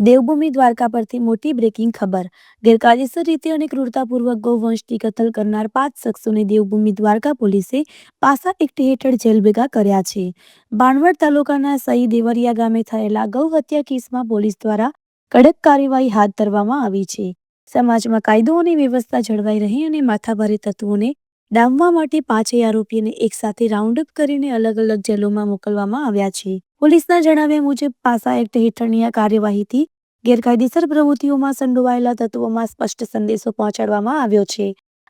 દેવભૂમિ દ્વારકા પરથી મોટી બ્રેકિંગ ખબર. ગેરકાયદેસર રીતે અને ક્રૂરતાપૂર્વક ગૌવંશની કતલ કરનાર પાંચ શખ્સોને દેવભૂમિ દ્વારકા પોલીસે પાસા એક્ટ હેઠળ જેલ ભેગા કર્યા છે. બાણવડ તાલુકાના સઈ દેવરિયા ગામે થયેલા ગૌ હત્યા કેસમાં પોલીસ દ્વારા કડક કાર્યવાહી હાથ ધરવામાં આવી છે. સમાજમાં કાયદો અને વ્યવસ્થા જળવાઈ રહે અને માથાભારે તત્વોને ડામવા માટે પાંચેય આરોપીને એકસાથે રાઉન્ડ અપ કરીને અલગ અલગ જેલોમાં મોકલવામાં આવ્યા છે. પોલીસના જણાવ્યા મુજબ, પાસા એક્ટ હેઠળની આ કાર્યવાહીથી ગેરકાયદેસર પ્રવૃત્તિઓમાં સંડોવાયેલા તત્વોમાં સ્પષ્ટ સંદેશો પહોંચાડવામાં આવ્યો છે.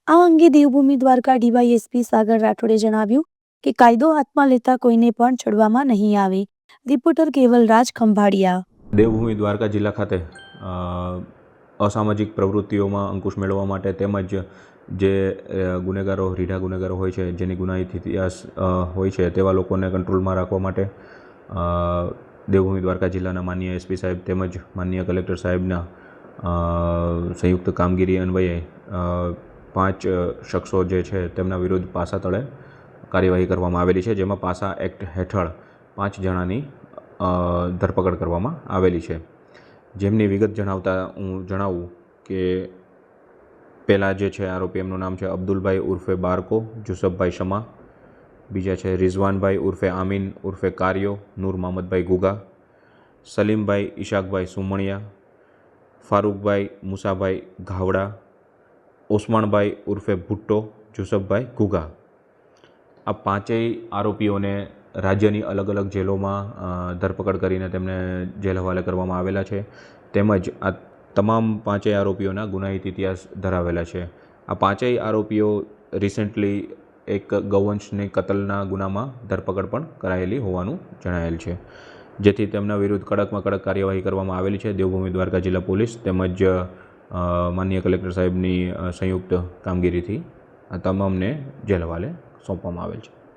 આ અંગે દેવભૂમિ દ્વારકા ડીવાયએસપી સાગર રાઠોડે જણાવ્યું કે, કાયદો હાથમાં લેતા કોઈને પણ છોડવામાં નહીં આવે. રિપોર્ટર કેવલરાજ ખંભાળિયા. દેવભૂમિ દ્વારકા જિલ્લા ખાતે અસામાજિક પ્રવૃત્તિઓમાં અંકુશ મેળવવા માટે તેમજ જે ગુનેગારો, રીઢા ગુનેગારો હોય છે, જેની ગુનાહિત ઇતિહાસ હોય છે, તેવા લોકોને કંટ્રોલમાં રાખવા માટે દેવભૂમિ દ્વારકા જિલ્લાના માન્ય એસપી સાહેબ તેમજ માન્ય કલેક્ટર સાહેબના સંયુક્ત કામગીરી અન્વયે પાંચ શખ્સો જે છે તેમના વિરુદ્ધ પાસા તળે કાર્યવાહી કરવામાં આવેલી છે, જેમાં પાસા એક્ટ હેઠળ પાંચ જણાની ધરપકડ કરવામાં આવેલી છે. જેમની વિગત જણાવતા હું જણાવું કે પહેલાં જે છે આરોપી, એમનું નામ છે અબ્દુલભાઈ ઉર્ફે બારકો, જુસફભાઈ શમા બીજા છે રિઝવાનભાઈ ઉર્ફે આમીન, ઉર્ફે કાર્યો, નૂર મહમદભાઈ ગુગા. સલીમભાઈ ઈશાકભાઈ સુમણિયા. ફારૂકભાઈ મુસાભાઈ ઘાવડા. ઓસમાણભાઈ ઉર્ફે ભુટ્ટો, જુસફભાઈ ગુગા. આ પાંચેય આરોપીઓને રાજ્યની અલગ અલગ જેલોમાં ધરપકડ કરીને તેમને જેલ હવાલે કરવામાં આવેલા છે. તેમજ આ તમામ પાંચેય આરોપીઓના ગુનાહિત ઇતિહાસ ધરાવેલા છે. આ પાંચેય આરોપીઓ રિસેન્ટલી એક ગૌવંશની કતલના ગુનામાં ધરપકડ પણ કરાયેલી હોવાનું જણાયેલ છે. જેથી તેમના વિરુદ્ધ કડકમાં કડક કાર્યવાહી કરવામાં આવેલી છે. દેવભૂમિ દ્વારકા જિલ્લા પોલીસ તેમજ માનનીય કલેક્ટર સાહેબની સંયુક્ત કામગીરીથી આ તમામને જેલ હવાલે સોંપવામાં આવેલ છે.